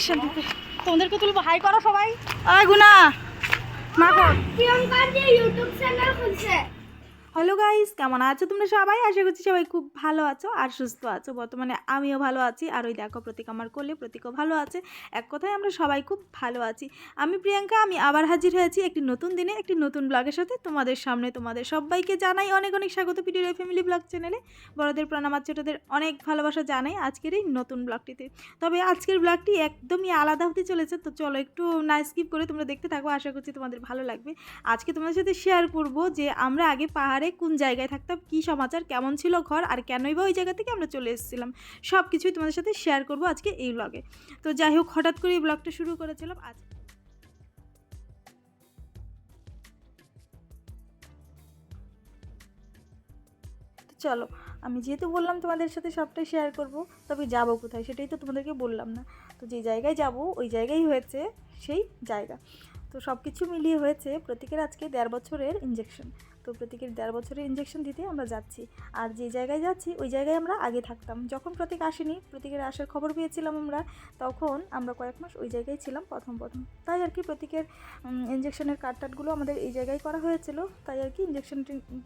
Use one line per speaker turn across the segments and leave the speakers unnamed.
Injection দিতে। তোমাদেরকে তুলবো। হাই করো সবাই। আয় গুনা। মা কর।
প্রিয়ঙ্কার যে ইউটিউব চ্যানেল খুলছে।
হ্যালো গাইস, কেমন আছো তোমরা সবাই? আশা করছি সবাই খুব ভালো আছো আর সুস্থ আছো। বর্তমানে আমিও ভালো আছি। আর ওই দেখো, প্রতীক আমার করলে প্রতীকও ভালো আছে। এক কথায় আমরা সবাই খুব ভালো আছি। আমি প্রিয়াঙ্কা, আমি আবার হাজির হয়েছি একটি নতুন দিনে, একটি নতুন ব্লগের সাথে। তোমাদের সামনে তোমাদের সবাইকে জানাই অনেক অনেক স্বাগত পিডির ফ্যামিলি ব্লগ চ্যানেলে বড়দের প্রণাম, আর ছোটোদের অনেক ভালোবাসা জানাই আজকের এই নতুন ব্লগটিতে তবে আজকের ব্লগটি একদমই আলাদা হতে চলেছে, তো চলো একটু না স্কিপ করে তোমরা দেখতে থাকো। আশা করছি তোমাদের ভালো লাগবে। আজকে তোমাদের সাথে শেয়ার করব যে আমরা আগে পাহাড়ে কোন জায়গায় থাকতাম, কি সমাচার, কেমন ছিল ঘর আর কেনই বা ওই জায়গা থেকে আমরা চলে এসেছিলাম। সব কিছুই তোমাদের সাথে শেয়ার করব আজকে এই ব্লগে তো যাই হোক, হঠাৎ করে এই ব্লগটা শুরু করেছিলাম। আজ চলো, আমি যেহেতু বললাম তোমাদের সাথে সবটাই শেয়ার করব, তবে যাব কোথায় সেটাই তো তোমাদেরকে বললাম না। তো যে জায়গায় যাব, ওই জায়গায় হয়েছে সেই জায়গা। তো সব কিছু মিলিয়ে হয়েছে প্রতীকের আজকে দেড় বছরের ইঞ্জেকশন তো প্রতীকের দেড় বছরের ইঞ্জেকশন দিতে আমরা যাচ্ছি। আর যে জায়গায় যাচ্ছি, ওই জায়গায় আমরা আগে থাকতাম। যখন প্রতীক আসেনি, প্রতীকের আসার খবর পেয়েছিলাম আমরা, তখন আমরা কয়েক মাস ওই জায়গায় ছিলাম প্রথম প্রথম। তাই আর কি প্রতীকের ইঞ্জেকশনের কার্ড টার্ডগুলো আমাদের এই জায়গায় করা হয়েছিল। তাই আর কি ইঞ্জেকশন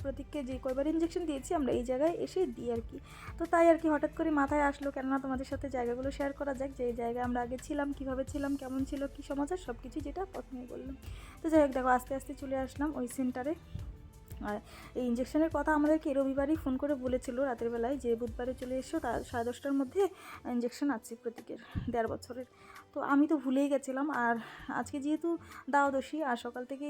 প্রতীককে যে কয়বার ইঞ্জেকশন দিয়েছি, আমরা এই জায়গায় এসে দিই আর কি। তো তাই আর কি হঠাৎ করে মাথায় আসলো, কেননা তোমাদের সাথে জায়গাগুলো শেয়ার করা যাক, যে এই জায়গায় আমরা আগে ছিলাম, কীভাবে ছিলাম, কেমন ছিল, কী সমাচার সব কিছু যেটা প্রথমেই বললাম। তো যাই হোক, দেখো, আস্তে আস্তে চলে আসলাম ওই সেন্টারে আর এই ইঞ্জেকশনের কথা আমাদেরকে রবিবারই ফোন করে বলেছিল, রাতের বেলায় যে বুধবারে চলে এসো তার সাড়ে দশটার মধ্যে ইঞ্জেকশন আছে প্রতীকের, দেড় বছরের। তো আমি তো ভুলেই গেছিলাম আর আজকে যেহেতু দ্বাদশী, আর সকাল থেকে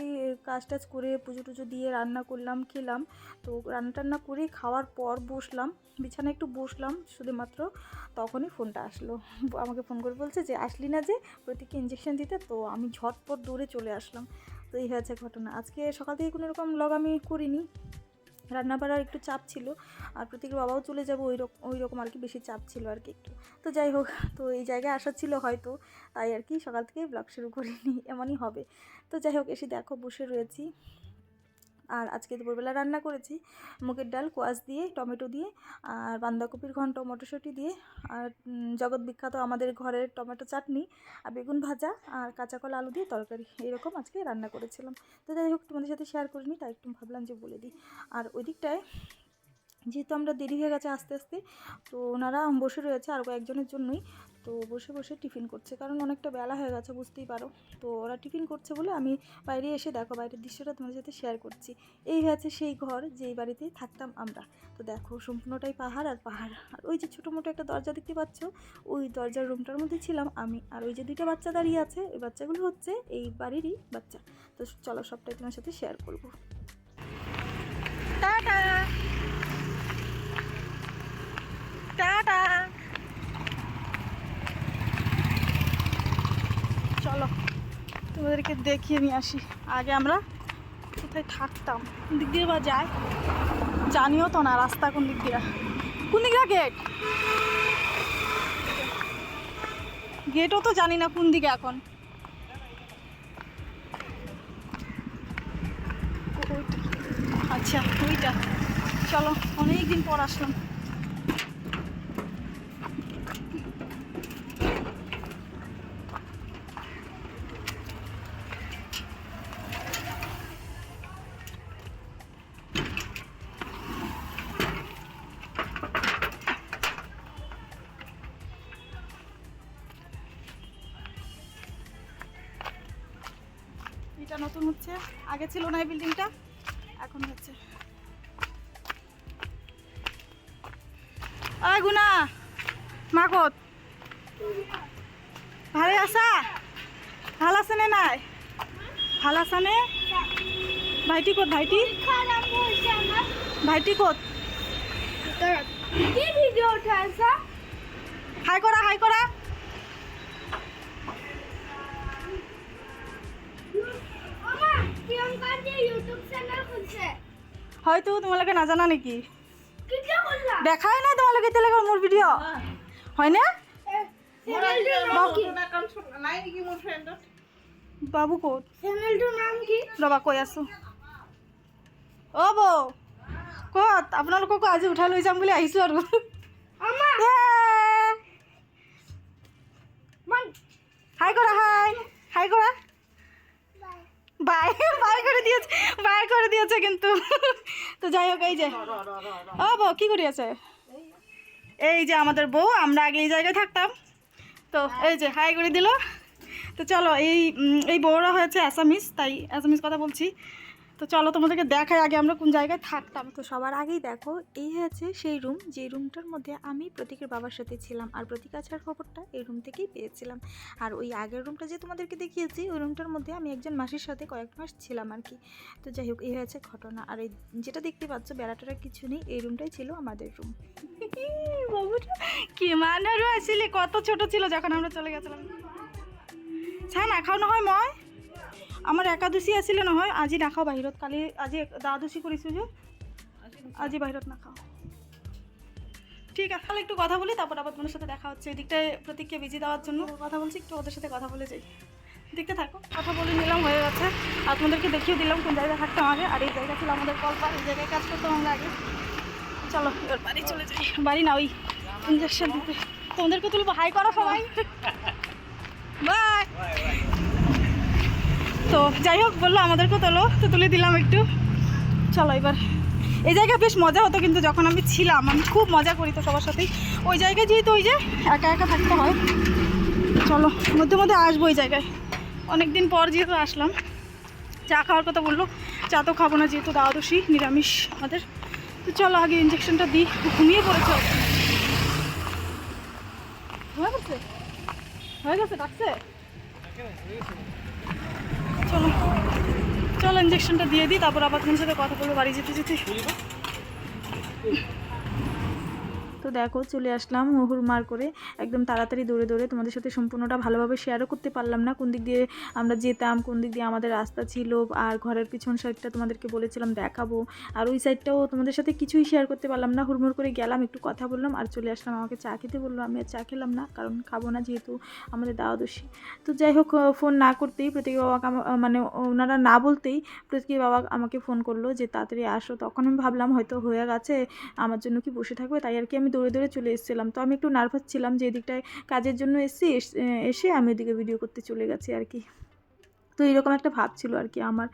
কাজ টাজ করে পুজো টুজো দিয়ে রান্না করলাম, খেলাম, তো রান্না টান্না করে খাওয়ার পর বসলাম, বিছানায় একটু বসলাম শুধুমাত্র, তখনই ফোনটা আসলো। আমাকে ফোন করে বলছে যে, আসলি না যে প্রতীককে ইঞ্জেকশন দিতে? তো আমি ঝটপট দৌড়ে চলে আসলাম। তো এই হয়েছে ঘটনা। আজকে সকাল থেকে কোনো রকম লগ আমি করিনি। রান্না বাড়ার একটু চাপ ছিল। আর প্রতীকের বাবাও চলে যাব, ওই রকম ওই রকম আর কি বেশি চাপ ছিল আর কি একটু। তো যাই হোক, তো এই জায়গায় আসা ছিল হয়তো। তাই আর কি সকাল থেকে ব্লগ শুরু করিনি, এমনই হবে। তো যাই হোক, এসে দেখো, বসে রয়েছি। আর আজকে দুপুরবেলা রান্না করেছি মুগের ডাল, কোয়াশ দিয়ে, টমেটো দিয়ে আর বাঁধাকপির ঘন্ট, মটরশুঁটি দিয়ে। আর জগৎ বিখ্যাত আমাদের ঘরের টমেটো চাটনি আর বেগুন ভাজা আর কাঁচা কলা আলু দিয়ে তরকারি। এরকম আজকে রান্না করেছিলাম। তো যাই হোক, তোমাদের সাথে শেয়ার করিনি তাই একটু ভাবলাম যে বলে দিই। আর ওই দিকটায় যেহেতু আমরা দেরি হয়ে গেছে আস্তে আস্তে, তো ওনারা বসে রয়েছে আর কয়েকজনের জন্যই। তো বসে বসে টিফিন করছে, কারণ অনেকটা বেলা হয়ে গেছে, বুঝতেই পারো। তো ওরা টিফিন করছে বলে আমি বাইরে এসে দেখো, বাইরের দৃশ্যটা তোমাদের সাথে শেয়ার করছি। এই হয়েছে সেই ঘর, যেই বাড়িতে থাকতাম আমরা। তো দেখো, সম্পূর্ণটাই পাহাড় আর পাহাড়। আর ওই যে ছোটো মোটো একটা দরজা দেখতে পাচ্ছ, ওই দরজার রুমটার মধ্যে ছিলাম আমি। আর ওই যে দুইটা বাচ্চা দাঁড়িয়ে আছে, ওই বাচ্চাগুলো হচ্ছে এই বাড়িরই বাচ্চা। তো চলো সবটাই তোমার সাথে শেয়ার করব। টাটা চলো তোমাদেরকে দেখিয়ে নিয়ে আসি। আগে আমরা কোথায় থাকতাম? দিক দিয়ে বা যাই? জানিও তো না রাস্তা কোন দিক দিয়ে। কোন দিক দিয়ে গেট গেটও তো জানি না কোন দিকে এখন। আচ্ছা ওইটা। চলো অনেক দিন পর আসলাম। এটা নতুন হচ্ছে। আগে ছিল না এই বিল্ডিংটা এখন হচ্ছে। ওই গুনা মা কত ভালো আসা ভালো আছে নে নাই? ভালো আছে নে? ভাইটি কত ভাইটি? ভাইটি কত?
কি ভিডিও উঠাইছে?
হাই করা হাই করা। হয়তো তোমালোকে নাজানা নেকি?
কি কি করলা
দেখাই নাই তোমালোকে এতিয়ালৈকে মোৰ ভিডিঅ' হয়নে? বাবু ক'ত?
চ্যানেলটোৰ নাম কি?
ৰ'বা কৈ আছোঁ। অ' বৌ। ক'ত? আপোনালোককো আজি উঠাই লৈ যাম বুলি আহিছোঁ আৰু।
আমা
বাই
করে
দিয়েছে বাইর করে দিয়েছে কিন্তু। তো যাই হোক, এই যে। ও বউ, কি করি আছে এই যে আমাদের বউ, আমরা আগে এই জায়গায় থাকতাম। তো এই যে হাই করে দিল। তো চলো, এই এই বউরা হয়েছে অ্যাসামিস তাই অ্যাসামিস কথা বলছি। তো চলো তোমাদেরকে দেখাই আগে আমরা কোন জায়গায় থাকতাম। তো সবার আগেই দেখো এই হচ্ছে সেই রুম যে রুমটার মধ্যে আমি প্রতীকের বাবার সাথে ছিলাম আর প্রতীক আছার খবরটা এই রুম থেকেই পেয়েছিলাম। আর ওই আগের রুমটা যে তোমাদেরকে দেখিয়েছি ওই রুমটার মধ্যে আমি একজন মাসির সাথে কয়েক মাস ছিলাম আর কি। তো যাই হোক এই হয়েছে ঘটনা। আর এই যেটা দেখতে পাচ্ছ বেড়াটারা কিছু নেই এই রুমটাই ছিল আমাদের রুম বাবুটা কি মানারও আসলে কত ছোট ছিল যখন আমরা চলে গেছিলাম। ছাই না হয় নহয় আমার একাদশী আছিলে নহয় আজি নাখাওঁ বাহিৰত। কালি আজি দ্বাদশী কৰিছোঁ যে। আজি বাহিৰত নাখাওঁ। ঠিক আছে তাহলে একটু কথা বলি তারপর আবার তোমার সাথে দেখা হচ্ছে। এদিকটায় প্রতীককে বিজি দেওয়ার জন্য। কথা বলছি একটু ওদের সাথে কথা বলে যাই। দেখতে থাকো কথা বলে নিলাম হয়ে গেছে। আর তোমাদেরকে দেখিয়ে দিলাম কোন জায়গায় থাকতাম আগে আর এই জায়গা ছিল আমাদের কলপার এই জায়গায় কাজ করতাম আমরা আগে। চলো এবার বাড়ি চলে যাই। বাড়ি না ওই ইঞ্জেকশন দিতে। তোমাদেরকে তুলবো। হাই করো সবাই। বাই তো যাই হোক, বলল আমাদেরকেও তোলো, তো তুলে দিলাম একটু। চলো এবার। এই জায়গায় বেশ মজা হতো কিন্তু যখন আমি ছিলাম, আমি খুব মজা করি তো সবার সাথেই। ওই জায়গায় যেহেতু ওই যে একা একা থাকতে হয়, চলো, মধ্যে মধ্যে আসব ওই জায়গায়। অনেক দিন পর যেহেতু আসলাম, চা খাওয়ার কথা বলল, চা তো খাব না যেহেতু দ্বাদশী, নিরামিষ আমাদের। তো চলো আগে ইঞ্জেকশনটা দিই, ঘুমিয়ে পড়েছে হয়ে গেছে? হয়ে গেছে, ডাকছে? ইঞ্জেকশনটা দিয়ে দিই তারপর আবার তোমার সাথে কথা বলব বাড়ি যেতে যেতে তো দেখো চলে আসলাম হুড় মার করে। একদম তাড়াতাড়ি দৌড়ে দৌড়ে তোমাদের সাথে সম্পূর্ণটা ভালোভাবে শেয়ারও করতে পারলাম না। কোন দিক দিয়ে আমরা যেতাম, কোন দিক দিয়ে আমাদের রাস্তা ছিল আর ঘরের পিছন সাইডটা তোমাদেরকে বলেছিলাম দেখাবো। আর ওই সাইডটাও তোমাদের সাথে কিছুই শেয়ার করতে পারলাম না। হুড়মুড় করে গেলাম, একটু কথা বললাম আর চলে আসলাম আমাকে চা খেতে বলল, আমি আর চা খেলাম না কারণ খাব না যেহেতু আমাদের দাওয়াদশী তো যাই হোক ফোন না করতেই প্রতীক বাবাকে মানে ওনারা না বলতেই প্রতীক বাবা আমাকে ফোন করল যে, তাড়াতাড়ি আসো। তখন আমি ভাবলাম হয়তো হয়ে গেছে, আমার জন্য কি বসে থাকবে? তাই আর কি আমি দৌড়ে দৌড়ে চলে এসেছিলাম। তো আমি একটু নার্ভাস ছিলাম যে এদিকটায় কাজের জন্য এসেছি, এস- আমি ওদিকে ভিডিও করতে চলে গেছি আর কি। তো এরকম একটা ভাব ছিল আর কি আমার।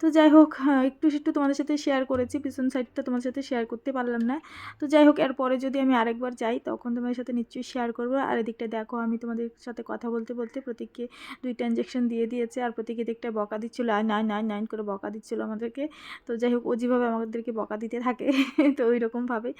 তো যাই হোক হ্যাঁ, একটু একটু তোমাদের সাথে শেয়ার করেছি পিছন সাইডটা তোমাদের সাথে শেয়ার করতে পারলাম না। তো যাই হোক এরপরে যদি আমি আরেকবার যাই তখন তোমাদের সাথে নিশ্চয়ই শেয়ার করব। আর এদিকটা দেখো আমি তোমাদের সাথে কথা বলতে বলতে প্রতীককে দুইটা ইঞ্জেকশন দিয়ে দিয়েছে আর প্রতীক এদিকটা বকা দিচ্ছিল আর নাইন নাইন নাইন করে বকা দিচ্ছিল আমাদেরকে। তো যাই হোক ও যেভাবে আমাদেরকে বকা দিতে থাকে তো ওই রকমভাবে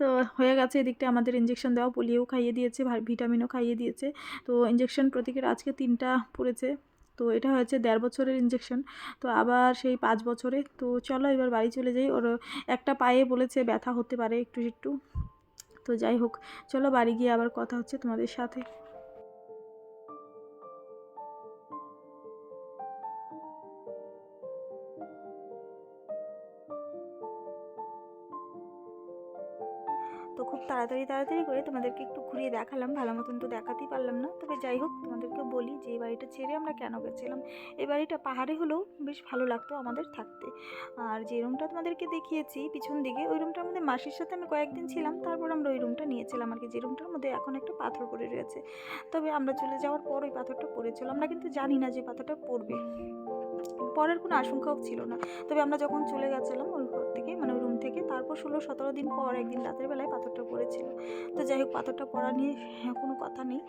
তো হয়ে গেছে এদিকটা আমাদের ইঞ্জেকশন দেওয়া পোলিও খাইয়ে দিয়েছে ভিটামিনও খাইয়ে দিয়েছে। তো ইঞ্জেকশন প্রতীকের আজকে তিনটা পড়েছে। তো এটা হয়েছে দেড় বছরের ইঞ্জেকশন তো আবার সেই পাঁচ বছরে, তো চলো এবার বাড়ি চলে যাই। ওর একটা পায়ে বলেছে ব্যথা হতে পারে একটু একটু। তো যাই হোক, চলো বাড়ি গিয়ে আবার কথা হচ্ছে তোমাদের সাথে। তো খুব তাড়াতাড়ি তাড়াতাড়ি করে তোমাদেরকে একটু ঘুরিয়ে দেখালাম। ভালো মতন তো দেখাতেই পারলাম না। তবে যাই হোক তোমাদেরকে বলি যে এই বাড়িটা ছেড়ে আমরা কেন গেছিলাম? এই বাড়িটা পাহাড়ে হলেও বেশ ভালো লাগতো আমাদের থাকতে। আর যে রুমটা তোমাদেরকে দেখিয়েছি পিছন দিকে, ওই রুমটার মধ্যে মাসির সাথে আমি কয়েকদিন ছিলাম। তারপর আমরা ওই রুমটা নিয়েছিলাম আর কি, যে রুমটার মধ্যে এখন একটা পাথর পড়ে রয়েছে। তবে আমরা চলে যাওয়ার পর ওই পাথরটা পড়েছিল। আমরা কিন্তু জানি না যে পাথরটা পড়বে। পড়ার কোনো আশঙ্কাও ছিল না। তবে আমরা যখন চলে গেছিলাম, ওই ঘর থেকে মানে ষোলো সতেরো দিন পর একদিন রাতের বেলায় পাথরটা পড়েছিল। তো যাই হোক, পাথরটা পড়া নিয়ে কোনো কথা নেই।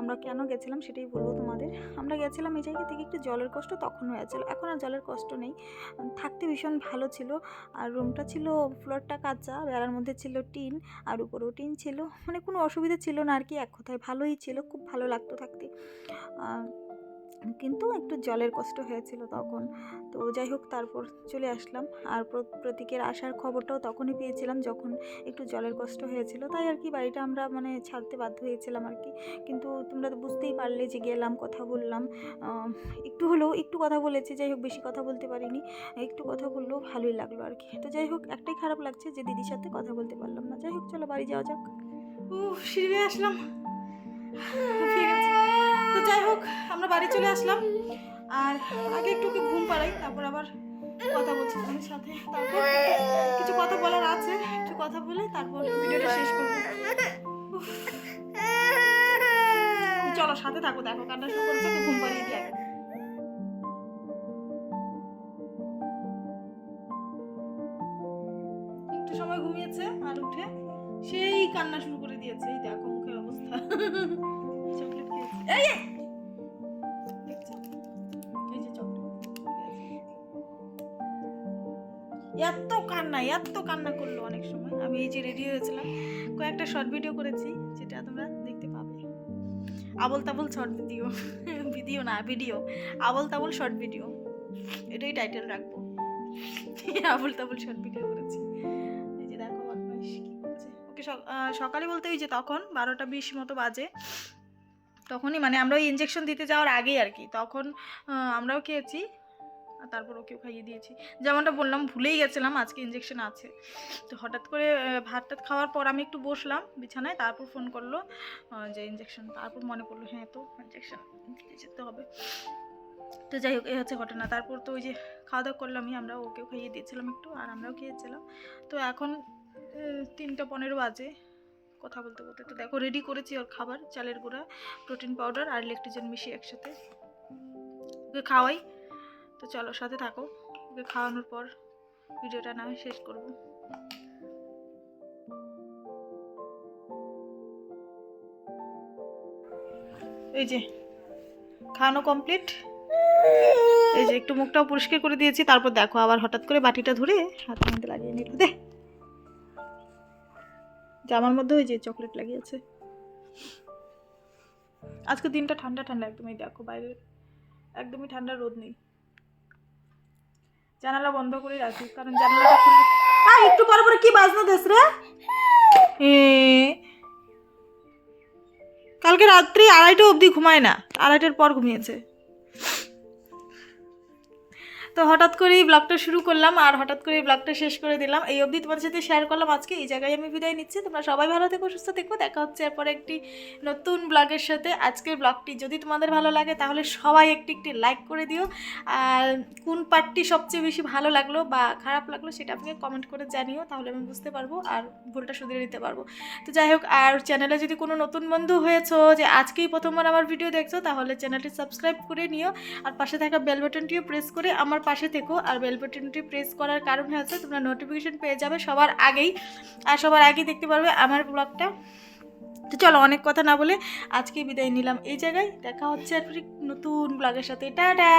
আমরা কেন গেছিলাম সেটাই বলব তোমাদের। আমরা গেছিলাম এই জায়গা থেকে একটু জলের কষ্ট তখন হয়েছিল। এখন আর জলের কষ্ট নেই। থাকতে ভীষণ ভালো ছিল। আর রুমটা ছিল ফ্লোরটা কাঁচা, বেড়ার মধ্যে ছিল টিন আর উপরেও টিন ছিল। মানে কোনো অসুবিধা ছিল না আর কি, এক কথায় ভালোই ছিল, খুব ভালো লাগতো থাকতে। কিন্তু একটু জলের কষ্ট হয়েছিল তখন। তো যাই হোক, তারপর চলে আসলাম। আর প্র- প্রতীকের আসার খবরটাও তখনই পেয়েছিলাম যখন একটু জলের কষ্ট হয়েছিল। তাই আর কি বাড়িটা আমরা মানে ছাড়তে বাধ্য হয়েছিলাম আর কি। কিন্তু তোমরা তো বুঝতেই পারলে যে গেলাম, কথা বললাম। একটু হলেও একটু কথা বলেছি, যাই হোক বেশি কথা বলতে পারিনি। একটু কথা বললেও ভালোই লাগল আর কি। তো যাই হোক, একটাই খারাপ লাগছে যে দিদির সাথে কথা বলতে পারলাম না। যাই হোক, চলো বাড়ি যাওয়া যাক। ও সিঁড়ি আসলাম। ঠিক আছে তো যাই হোক, আমরা বাড়ি চলে আসলাম। আর আগে একটু ঘুম পাড়াই, তারপর আবার কথা বলছি তোমাদের সাথে। তারপর কিছু কথা বলার আছে, একটু কথা বলে তারপর ভিডিওটা শেষ করব। চলো, সাথে থাকো, দেখো কান্না শুরু করে চোখে ঘুম পাড়িয়ে দিয়ে একটু সময় ঘুমিয়েছে, আর উঠে সেই কান্না শুরু করে দিয়েছে, এই দেখো মুখের অবস্থা। এত কান্না এত কান্না করল অনেক সময়। আমি এই যে রেডি হয়েছিলাম, কয়েকটা শর্ট ভিডিও করেছি, যেটা তোমরা দেখতে পাবে। আবল তাবল শর্ট ভিডিও ভিডিও না ভিডিও আবল তাবল শর্ট ভিডিও এটাই টাইটেল রাখব। আবল তাবল শর্ট ভিডিও করেছি। এই যে দেখো, বদমাইশ কি করছে। ওকে সকালে বলতে ওই যে তখন বারোটা বিশ মতো বাজে। তখনই মানে আমরা ওই ইঞ্জেকশন দিতে যাওয়ার আগেই আর কি। তখন আমরাও খেয়েছি, আর তারপর ওকেও খাইয়ে দিয়েছি। যেমনটা বললাম, ভুলেই গেছিলাম আজকে ইঞ্জেকশন আছে। তো হঠাৎ করে ভাত টাত খাওয়ার পর আমি একটু বসলাম বিছানায়, তারপর ফোন করল যে ইঞ্জেকশন তারপর মনে পড়ল হ্যাঁ তো ইঞ্জেকশন যেতে হবে। তো যাই হোক, এই হচ্ছে ঘটনা। তারপর তো ওই যে খাওয়া দাওয়া করলামই আমরা ওকেও খাইয়ে দিয়েছিলাম একটু, আর আমরাও খেয়েছিলাম। তো এখন তিনটা পনেরো বাজে। কথা বলতে বলতে। তো দেখো রেডি করেছি ওর খাবার, চালের গুঁড়া প্রোটিন পাউডার আর ইলেকট্রিজেন মিশিয়ে একসাথে। ওকে খাওয়াই। তো চলো, সাথে থাকো। ওকে খাওয়ানোর পর ভিডিওটা না শেষ করব। এই যে, খাওয়ানো কমপ্লিট এই যে, একটু মুখটাও পরিষ্কার করে দিয়েছি। তারপর দেখো, আবার হঠাৎ করে বাটিটা ধরে হাতের মধ্যে লাগিয়ে নিল। দে। জামার মধ্যে ওই যে চকলেট লাগিয়েছে। আজকে দিনটা ঠান্ডা ঠান্ডা একদমই দেখো, বাইরে একদমই ঠান্ডা রোদ নেই। জানালা বন্ধ করে রাখি, কারণ জানালাটা খুলে একটু পরে পরে কি বাজনা দেশ রে? কালকে রাত্রি আড়াইটা অবধি ঘুমায় না, আড়াইটার পর ঘুমিয়েছে। তো হঠাৎ করে এই ব্লগটা শুরু করলাম আর হঠাৎ করে এই ব্লগটা শেষ করে দিলাম। এই অবধি তোমাদের সাথে শেয়ার করলাম আজকে। এই জায়গায় আমি বিদায় নিচ্ছি। তোমরা সবাই ভালো থেকো, সুস্থ থেকো। দেখা হচ্ছে এরপর একটি নতুন ব্লগের সাথে। আজকের ব্লগটি যদি তোমাদের ভালো লাগে, তাহলে সবাই একটি একটি লাইক করে দিও। আর কোন পার্টটি সবচেয়ে বেশি ভালো লাগল বা খারাপ লাগল, সেটা আমাকে কমেন্ট করে জানিও। তাহলে আমি বুঝতে পারব আর ভুলটা শুধরে নিতে পারব। তো যাই হোক, আর চ্যানেলে যদি কোনো নতুন বন্ধু হয়েছো যে আজকেই প্রথমবার আমার ভিডিও দেখছ, তাহলে চ্যানেলটি সাবস্ক্রাইব করে নিও। আর পাশে থাকা বেল বাটনটিও প্রেস করে আমার পাশে থেকো আর বেল বাটনটি প্রেস করার কারণ হচ্ছে তোমরা নোটিফিকেশান পেয়ে যাবে সবার আগেই। আর সবার আগেই দেখতে পারবে আমার ব্লগটা তো চলো অনেক কথা না বলে আজকে বিদায় নিলাম এই জায়গায়। দেখা হচ্ছে আর নতুন ব্লগের সাথে। টাটা!